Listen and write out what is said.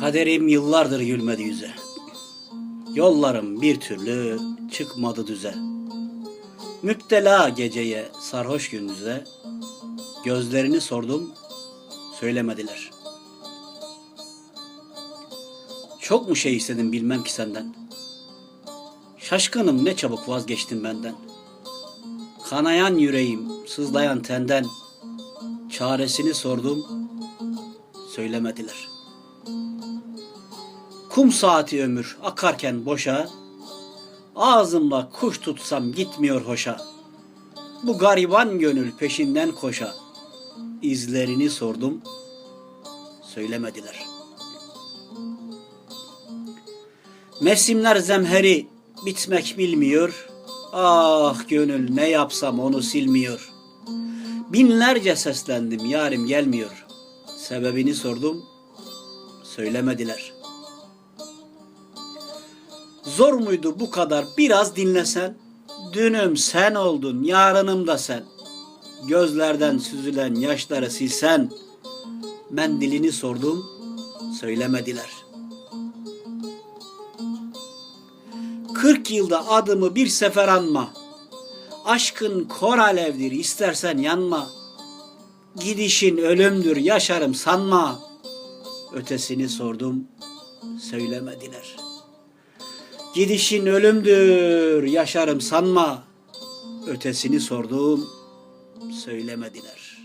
Kaderim yıllardır gülmedi yüze. Yollarım bir türlü çıkmadı düze. Müptela geceye sarhoş gündüze. Gözlerini sordum, söylemediler. Çok mu şey istedim bilmem ki senden. Şaşkınım ne çabuk vazgeçtin benden. Kanayan yüreğim, sızlayan tenden. Çaresini sordum, söylemediler. Kum saati ömür akarken boşa, ağzımla kuş tutsam gitmiyor hoşa. Bu gariban gönül peşinden koşa, izlerini sordum, söylemediler. Mevsimler zemheri bitmek bilmiyor, ah gönül ne yapsam onu silmiyor. Binlerce seslendim yarim gelmiyor, sebebini sordum, söylemediler.'' Zor muydu bu kadar biraz dinlesen? Dünüm sen oldun, yarınım da sen. Gözlerden süzülen yaşları silsen. Mendilini sordum, söylemediler. Kırk yılda adımı bir sefer anma. Aşkın kor alevdir, istersen yanma. Gidişin ölümdür, yaşarım sanma. Ötesini sordum, söylemediler.'' Gidişin ölümdür, yaşarım sanma. Ötesini sordum, söylemediler.